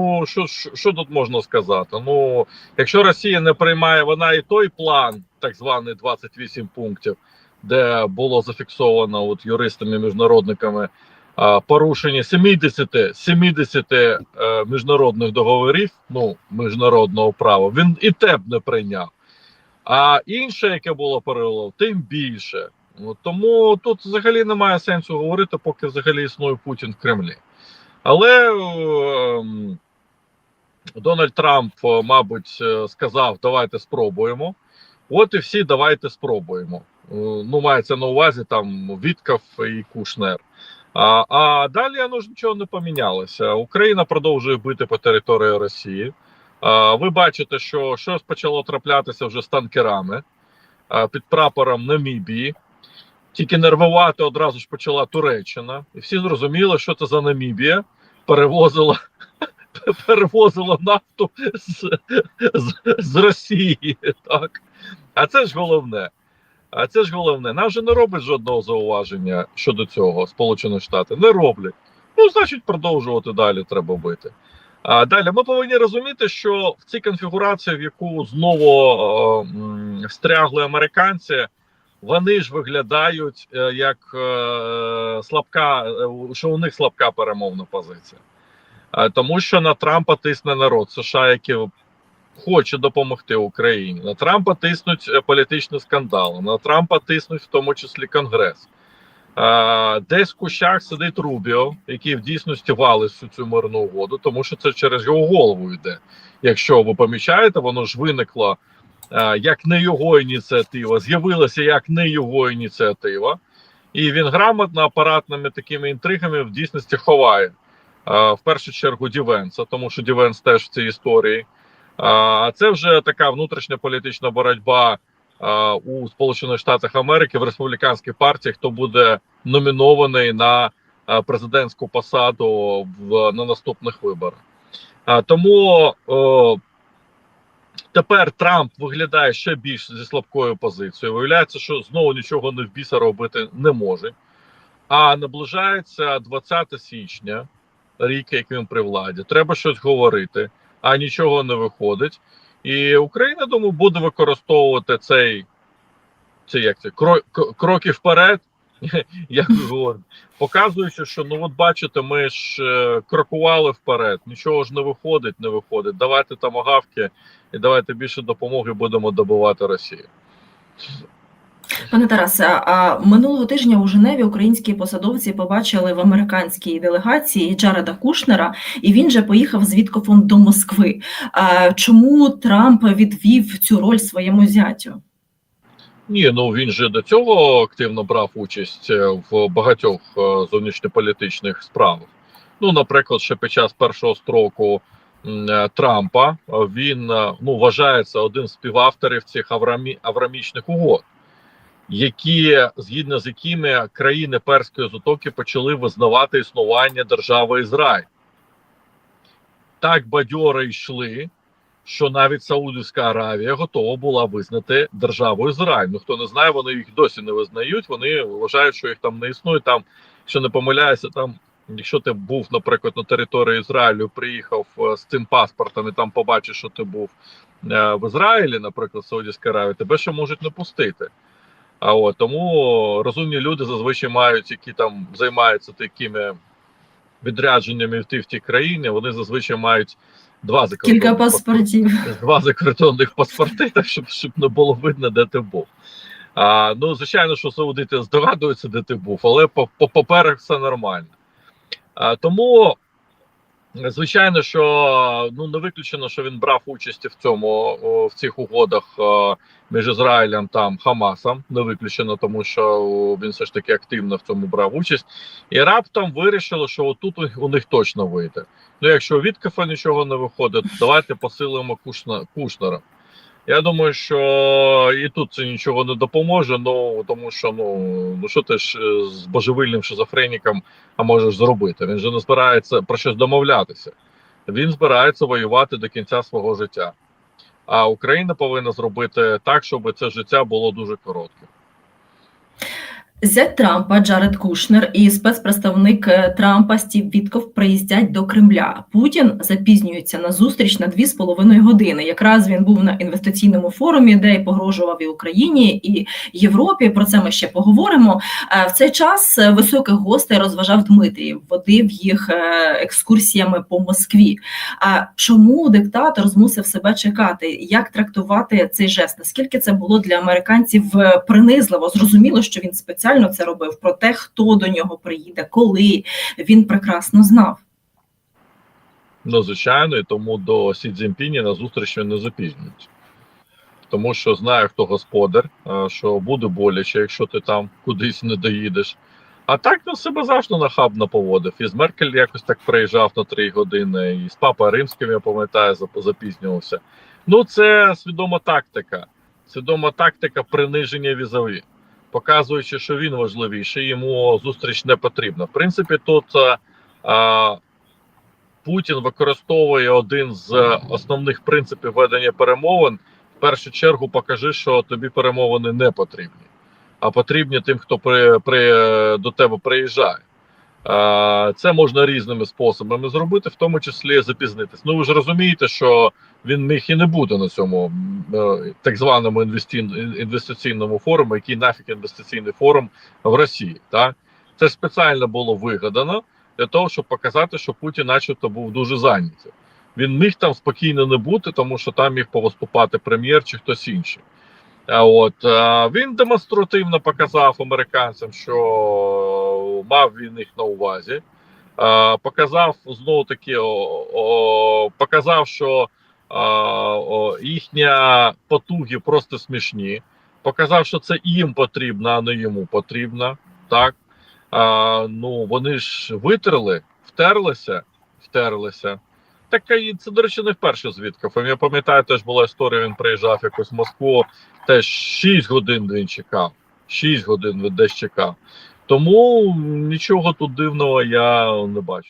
Ну, що, що, тут можна сказати? Ну, якщо Росія не приймає вона і той план, так званий 28 пунктів, де було зафіксовано от юристами міжнародниками а, порушення 70, 70 е, міжнародних договорів, ну міжнародного права, він і те б не прийняв. А інше, яке було перелов, тим більше. Ну, тому тут взагалі немає сенсу говорити, поки взагалі існує Путін в Кремлі. Але ем, Дональд Трамп, е, мабуть, е, сказав: давайте спробуємо. От і всі давайте спробуємо. Е, Ну, мається на увазі там Вітков і Кушнер. А, а далі ну ж нічого не помінялося. Україна продовжує бити по території Росії. А, ви бачите, що щось почало траплятися вже з танкерами а, під прапором Намібії. Тільки нервувати одразу ж почала Туреччина, і всі зрозуміли, що це за Намібія перевозила перевозила нафту з, з, з Росії. Так? А це ж головне. А це ж головне. Нам же не робить жодного зауваження щодо цього Сполучені Штати. Не роблять. Ну, значить, продовжувати далі треба бити. А далі ми повинні розуміти, що в цій конфігурації, в яку знову е, встрягли американці, вони ж виглядають е, як е, слабка, е, що у них слабка перемовна позиція. Е, Тому що на Трампа тисне народ США, який хоче допомогти Україні. На Трампа тиснуть е, політичні скандали, на Трампа тиснуть в тому числі Конгрес. Е, Десь в кущах сидить Рубіо, який в дійсності валить всю цю мирну угоду, тому що це через його голову йде. Якщо ви помічаєте, воно ж виникло як не його ініціатива, з'явилася як не його ініціатива, і він грамотно апаратними такими інтригами в дійсності ховає. В першу чергу Дівенса, тому що Дівенс теж в цій історії. А це вже така внутрішня політична боротьба у Сполучених Штатах Америки в республіканській партії, хто буде номінований на президентську посаду в на наступних виборах. Тому тепер Трамп виглядає ще більш зі слабкою позицією. Виявляється, що знову нічого не в біса робити не може. А наближається 20 січня, рік, як він при владі. Треба щось говорити а нічого не виходить. І Україна, думаю, буде використовувати цей, цей як це, кро, кроки вперед, як ви говорите, показуючи, що ну от бачите, ми ж е, крокували вперед, нічого ж не виходить, не виходить. Давайте там агавки і давайте більше допомоги будемо добувати Росію. Пане Тарасе, минулого тижня у Женеві українські посадовці побачили в американській делегації Джареда Кушнера, і він же поїхав з Віткофом до Москви. Чому Трамп відвів цю роль своєму зятю? Ні, ну він же до цього активно брав участь е, в багатьох е, зовнішньополітичних справах. Ну, наприклад, ще під час першого строку е, Трампа він ну вважається одним з співавторів цих аврамі, аврамічних угод, які згідно з якими країни перської затоки почали визнавати існування держави Ізраїль. Так бадьори йшли, що навіть Саудівська Аравія готова була визнати державу Ізраїль. Ну хто не знає, вони їх досі не визнають. Вони вважають, що їх там не існує. Там, якщо не помиляюся, там, якщо ти був, наприклад, на території Ізраїлю, приїхав е, з цим паспортом і там побачиш, що ти був е, в Ізраїлі, наприклад, Саудівська Аравія, тебе ще можуть не пустити. А от тому розумні люди зазвичай мають, які там займаються такими відрядженнями в ті в ті країни, вони зазвичай мають два закордонних Кілька паспорти паспортів. два закордонних паспорти, так щоб, щоб не було видно, де ти був. А, ну, звичайно, що саудити здогадуються, де ти був, але по, по паперах все нормально. А, тому, звичайно, що ну не виключено, що він брав участь в цьому в цих угодах між Ізраїлем та Хамасом. Не виключено, тому що він все ж таки активно в цьому брав участь. І раптом вирішили, що отут у, них точно вийде. Ну, якщо від кафе нічого не виходить, давайте посилимо Кушна, Кушнера. Я думаю, що і тут це нічого не допоможе. Ну тому що ну, ну що ти ж е, з божевильним шизофреніком а можеш зробити? Він же не збирається про щось домовлятися. Він збирається воювати до кінця свого життя. А Україна повинна зробити так, щоб це життя було дуже коротким. Зять Трампа Джаред Кушнер і спецпредставник е, Трампа Стів Вітков приїздять до Кремля. Путін запізнюється на зустріч на дві з половиною години. Якраз він був на інвестиційному форумі, де й погрожував і Україні і Європі. Про це ми ще поговоримо. Е, В цей час високих гостей розважав Дмитрій, водив їх е, екскурсіями по Москві. А чому диктатор змусив себе чекати? Як трактувати цей жест? Наскільки це було для американців принизливо? Зрозуміло, що він спеціально це робив. Про те, хто до нього приїде, коли він прекрасно знав. Ну, звичайно, і тому до Сі Цзіньпіні на зустріч не запізнюється. Тому що знає, хто господар, що буде боляче, якщо ти там кудись не доїдеш. А так він себе завжди нахабно поводив. І з Меркель якось так приїжджав на три години, і з Папа Римським, я пам'ятаю, запізнювався. Ну, це свідома тактика. Свідома тактика приниження візові, показуючи, що він важливіший, йому зустріч не потрібна. В принципі, тут. е, е, Путін використовує один з основних принципів ведення перемовин. В першу чергу покажи, що тобі перемовини не потрібні, а потрібні тим, хто при, при, до тебе приїжджає. Це можна різними способами зробити, в тому числі запізнитись. Ну ви ж розумієте, що він міг і не бути на цьому е, так званому інвестиційному форумі, який нафіг інвестиційний форум в Росії. Так? Це спеціально було вигадано для того, щоб показати, що Путін, начебто, був дуже зайнятий. Він міг там спокійно не бути, тому що там міг повиступати прем'єр чи хтось інший. А от він демонстративно показав американцям, що мав він їх на увазі. Показав знову таки, показав, що їхня потуги просто смішні. Показав, що це їм потрібно, а не йому потрібно. Так ну вони ж витерли, втерлися, втерлися. Так і це, до речі, не вперше з Віткофом. Я пам'ятаю, теж була історія, він приїжджав якось в Москву, теж 6 годин він чекав. 6 годин він десь чекав. Тому нічого тут дивного я не бачу.